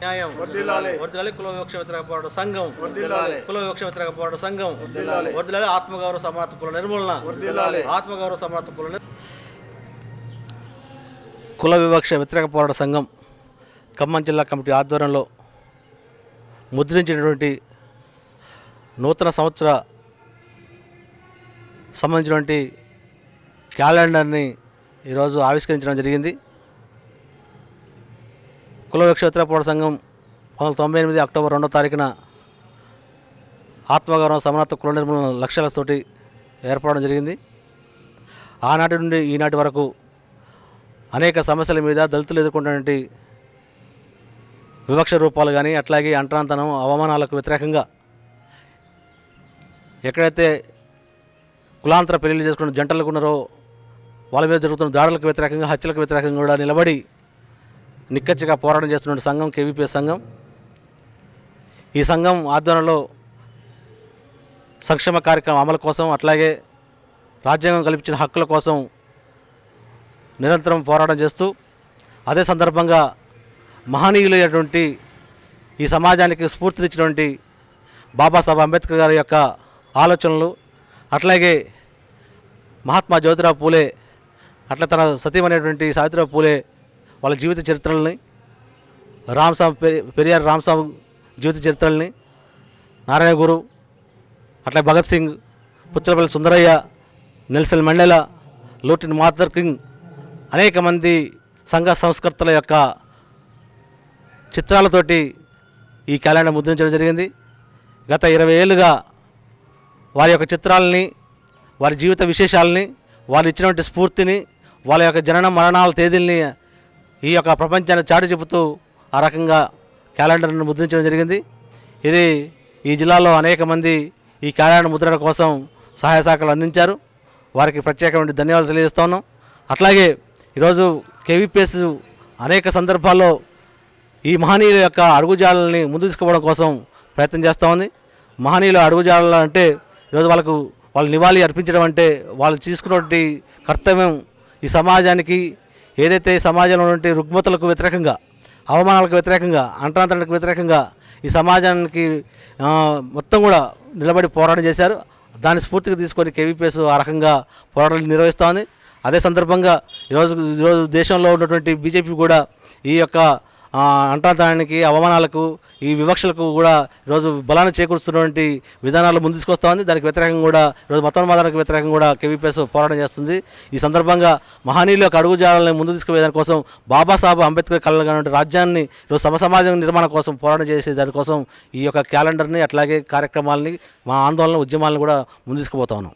న్యాయం. వర్దిలాలి కుల వివక్ష వ్యతిరేక పోరాట సంఘం కుల వివక్ష వ్యతిరేక పోరాట సంఘం వర్దిలాలి ఆత్మగౌరవ సమానత కుల నిర్మూలన. ఆత్మగౌరవ సమానత కుల కుల వివక్ష వ్యతిరేక పోరాట సంఘం ఖమ్మం జిల్లా కమిటీ ఆధ్వర్యంలో ముద్రించినటువంటి నూతన సంవత్సర సంబంధించినటువంటి క్యాలెండర్ని ఈరోజు ఆవిష్కరించడం జరిగింది. కుల వివక్ష పోరాట సంఘం పంతొమ్మిది వందల తొంభై ఎనిమిది అక్టోబర్ రెండో తారీఖున ఆత్మగౌరవం సమానత్వ కుల నిర్మూలన లక్ష్యాలతోటి ఏర్పడడం జరిగింది. ఆనాటి నుండి ఈనాటి వరకు అనేక సమస్యల మీద దళితులు ఎదుర్కొంటున్నటువంటి వివక్ష రూపాలు కానీ అట్లాగే అంటరాంతనం అవమానాలకు వ్యతిరేకంగా ఎక్కడైతే కులాంతర పెళ్ళిళ్ళు చేసుకున్న జంటలకు ఉన్నారో వాళ్ళ మీద జరుగుతున్న దాడులకు వ్యతిరేకంగా హత్యలకు వ్యతిరేకంగా కూడా నిలబడి నిక్కచ్చిగా పోరాటం చేస్తున్న సంఘం కేవీపీ సంఘం. ఈ సంఘం ఆధ్వర్యంలో సంక్షేమ కార్యక్రమం అమలు కోసం అట్లాగే రాజ్యాంగం కల్పించిన హక్కుల కోసం నిరంతరం పోరాటం చేస్తూ అదే సందర్భంగా మహనీయులైనటువంటి ఈ సమాజానికి స్ఫూర్తినిచ్చినటువంటి బాబాసాహెబ్ అంబేద్కర్ గారి యొక్క ఆలోచనలు అట్లాగే మహాత్మా జ్యోతిరావు పూలే అట్లా తన సతీమనేటువంటి సావిత్రిరావు పూలే వాళ్ళ జీవిత చరిత్రలని రామస్వామి పెరి పెరియార్ రామస్వామి జీవిత చరిత్రల్ని నారాయణ గురు అట్లా భగత్ సింగ్ పుచ్చలపల్లి సుందరయ్య నెల్సన్ మండేల లూటిన్ మాథర్ కింగ్ అనేక మంది సంఘ సంస్కర్తల యొక్క చిత్రాలతోటి ఈ క్యాలెండర్ ముద్రించడం జరిగింది. గత ఇరవై ఏళ్ళుగా వారి యొక్క చిత్రాలని వారి జీవిత విశేషాలని వారు ఇచ్చినటువంటి స్ఫూర్తిని వాళ్ళ యొక్క జనన మరణాల తేదీల్ని ఈ యొక్క ప్రపంచాన్ని చాటి చెబుతూ ఆ రకంగా క్యాలెండర్ను ముద్రించడం జరిగింది. ఇది ఈ జిల్లాలో అనేక మంది ఈ క్యాలెండర్ ముద్రణ కోసం సహాయ సహకారాలు అందించారు. వారికి ప్రత్యేకమైన ధన్యవాదాలు తెలియజేస్తా అట్లాగే ఈరోజు కేవీపీఎస్ అనేక సందర్భాల్లో ఈ మహనీయుల యొక్క అడుగుజాడల్ని ముందు తీసుకోవడం కోసం ప్రయత్నం చేస్తూ ఉంది. మహనీయుల అడుగుజాడలు అంటే ఈరోజు వాళ్ళకు వాళ్ళు నివాళి అర్పించడం అంటే వాళ్ళు తీసుకున్నటువంటి కర్తవ్యం ఈ సమాజానికి ఏదైతే సమాజంలో ఉన్నటువంటి రుగ్మతలకు వ్యతిరేకంగా అవమానాలకు వ్యతిరేకంగా అంటరాంతరణకు వ్యతిరేకంగా ఈ సమాజానికి మొత్తం కూడా నిలబడి పోరాటం చేశారు. దాన్ని స్ఫూర్తిగా తీసుకొని కేవీపీఎస్ ఆ రకంగా పోరాటాలు నిర్వహిస్తోంది అదే సందర్భంగా ఈరోజు ఈరోజు దేశంలో ఉన్నటువంటి బీజేపీ కూడా ఈ యొక్క ఆ, అవమానాలకు ఈ వివక్షలకు కూడా ఈరోజు బలాన్ని చేకూరుస్తున్నటువంటి విధానాలు ముందు తీసుకొస్తోంది దానికి వ్యతిరేకంగా కూడా ఈరోజు మతోన్మాదానికి వ్యతిరేకంగా కూడా కేవీపీఎస్ పోరాటం చేస్తుంది. ఈ సందర్భంగా మహనీయుల యొక్క అడుగుజాడల్ని ముందు తీసుకువే దానికోసం బాబాసాహెబ్ అంబేద్కర్ కలగనటువంటి రాజ్యాన్ని ఈరోజు సమసమాజం నిర్మాణం కోసం పోరాటం చేసే దానికోసం ఈ యొక్క క్యాలెండర్ని అట్లాగే కార్యక్రమాలని మా ఆందోళన ఉద్యమాలను కూడా ముందు తీసుకుపోతా ఉన్నాం.